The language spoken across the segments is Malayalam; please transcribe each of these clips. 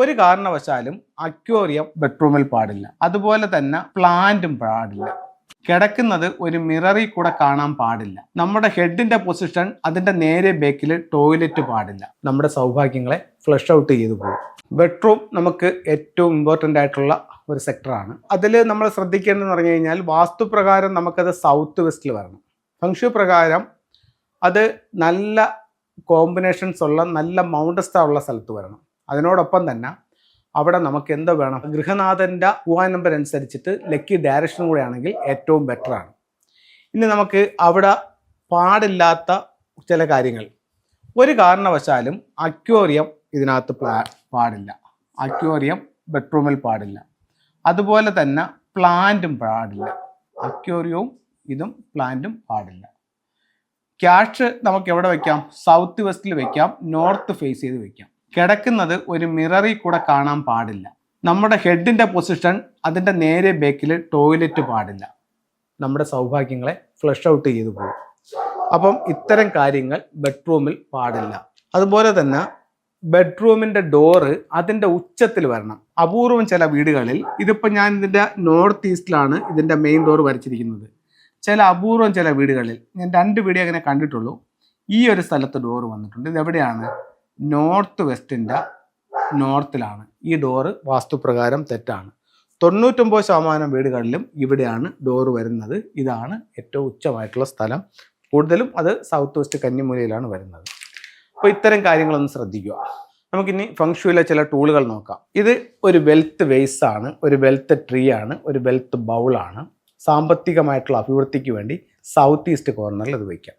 ഒരു കാരണവശാലും അക്വേറിയം ബെഡ്റൂമിൽ പാടില്ല. അതുപോലെ തന്നെ പ്ലാന്റും പാടില്ല. കിടക്കുന്നത് ഒരു മിററിൽ കൂടെ കാണാൻ പാടില്ല. നമ്മുടെ ഹെഡിന്റെ പൊസിഷൻ അതിന്റെ നേരെ ബേക്കിൽ ടോയ്ലറ്റ് പാടില്ല. നമ്മുടെ സൗഭാഗ്യങ്ങളെ ഫ്ലഷ് ഔട്ട് ചെയ്തു പോകും. ബെഡ്റൂം നമുക്ക് ഏറ്റവും ഇമ്പോർട്ടന്റ് ആയിട്ടുള്ള ഒരു സെക്ടറാണ് അതിൽ നമ്മൾ ശ്രദ്ധിക്കേണ്ടതെന്ന് പറഞ്ഞു കഴിഞ്ഞാൽ വാസ്തുപ്രകാരം നമുക്കത് സൗത്ത് വെസ്റ്റിൽ വരണം. ഫംഗ്ഷു പ്രകാരം അത് നല്ല കോമ്പിനേഷൻസ് ഉള്ള നല്ല മൗണ്ടസ്ഥ ഉള്ള സ്ഥലത്ത് വരണം. അതിനോടൊപ്പം തന്നെ അവിടെ നമുക്ക് എന്തോ വേണം? ഗൃഹനാഥന്റെ പൂവാൻ നമ്പർ അനുസരിച്ചിട്ട് ലക്കി ഡയറക്ഷൻ കൂടെ ആണെങ്കിൽ ഏറ്റവും ബെറ്ററാണ് ഇനി നമുക്ക് അവിടെ പാടില്ലാത്ത ചില കാര്യങ്ങൾ. ഒരു കാരണവശാലും അക്വേറിയം ഇതിനകത്ത് പാടില്ല. അക്വേറിയം ബെഡ്റൂമിൽ പാടില്ല. അതുപോലെ തന്നെ പ്ലാന്റും പാടില്ല. അക്വേറിയവും ഇതും പ്ലാന്റും പാടില്ല. ക്യാഷ് നമുക്ക് എവിടെ വയ്ക്കാം സൗത്ത് വെസ്റ്റിൽ വയ്ക്കാം നോർത്ത് ഫേസ് ചെയ്ത് വെക്കാം. കിടക്കുന്നത് ഒരു മിററിൽ കൂടെ കാണാൻ പാടില്ല. നമ്മുടെ ഹെഡിന്റെ പൊസിഷൻ അതിന്റെ നേരെ ബേക്കിൽ ടോയ്ലറ്റ് പാടില്ല. നമ്മുടെ സൗഭാഗ്യങ്ങളെ ഫ്ലഷ് ഔട്ട് ചെയ്തു പോകും. അപ്പം ഇത്തരം കാര്യങ്ങൾ ബെഡ്റൂമിൽ പാടില്ല. അതുപോലെ തന്നെ ബെഡ്റൂമിന്റെ ഡോറ് അതിന്റെ ഉച്ചത്തിൽ വരണം. അപൂർവം ചില വീടുകളിൽ ഇതിപ്പോൾ ഞാൻ ഇതിന്റെ നോർത്ത് ഈസ്റ്റിലാണ് ഇതിന്റെ മെയിൻ ഡോർ വരച്ചിരിക്കുന്നത്. ചില അപൂർവം ചില വീടുകളിൽ ഞാൻ രണ്ട് വീഡിയോ അങ്ങനെ കണ്ടിട്ടുള്ളൂ. ഈ ഒരു സ്ഥലത്ത് ഡോറ് വന്നിട്ടുണ്ട്. ഇത് എവിടെയാണ്? നോർത്ത് വെസ്റ്റിന്റെ നോർത്തിലാണ്. ഈ ഡോറ് വാസ്തുപ്രകാരം തെറ്റാണ്. തൊണ്ണൂറ്റൊമ്പത് ശതമാനം വീടുകളിലും ഇവിടെയാണ് ഡോറ് വരുന്നത്. ഇതാണ് ഏറ്റവും ഉച്ചമായിട്ടുള്ള സ്ഥലം. കൂടുതലും അത് സൗത്ത് വെസ്റ്റ് കന്നിമൂലയിലാണ് വരുന്നത്. അപ്പോൾ ഇത്തരം കാര്യങ്ങളൊന്ന് ശ്രദ്ധിക്കുക. നമുക്കിനി ഫംഗ്ഷുവിലെ ചില ടൂളുകൾ നോക്കാം. ഇത് ഒരു വെൽത്ത് വേസ് ആണ്. ഒരു വെൽത്ത് ട്രീ ആണ്. ഒരു വെൽത്ത് ബൗളാണ് സാമ്പത്തികമായിട്ടുള്ള അഭിവൃദ്ധിക്ക് വേണ്ടി സൗത്ത് ഈസ്റ്റ് കോർണറിൽ ഇത് വയ്ക്കാം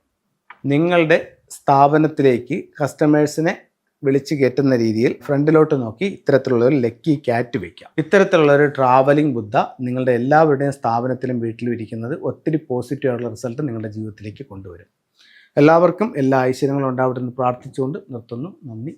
നിങ്ങളുടെ സ്ഥാപനത്തിലേക്ക് കസ്റ്റമേഴ്സിനെ വിളിച്ചു കയറ്റുന്ന രീതിയിൽ ഫ്രണ്ടിലോട്ട് നോക്കി ഇത്തരത്തിലുള്ള ഒരു ലക്കി ക്യാറ്റ് വയ്ക്കാം. ഇത്തരത്തിലുള്ള ഒരു ട്രാവലിംഗ് ബുദ്ധ നിങ്ങളുടെ എല്ലാവരുടെയും സ്ഥാപനത്തിലും വീട്ടിലും ഇരിക്കുന്നത് ഒത്തിരി പോസിറ്റീവ് ആയിട്ടുള്ള റിസൾട്ട് നിങ്ങളുടെ ജീവിതത്തിലേക്ക് കൊണ്ടുവരും. എല്ലാവർക്കും എല്ലാ ഐശ്വര്യങ്ങളും ഉണ്ടാവട്ടെ എന്ന് പ്രാർത്ഥിച്ചുകൊണ്ട് നിർത്തുന്നു. നന്ദി.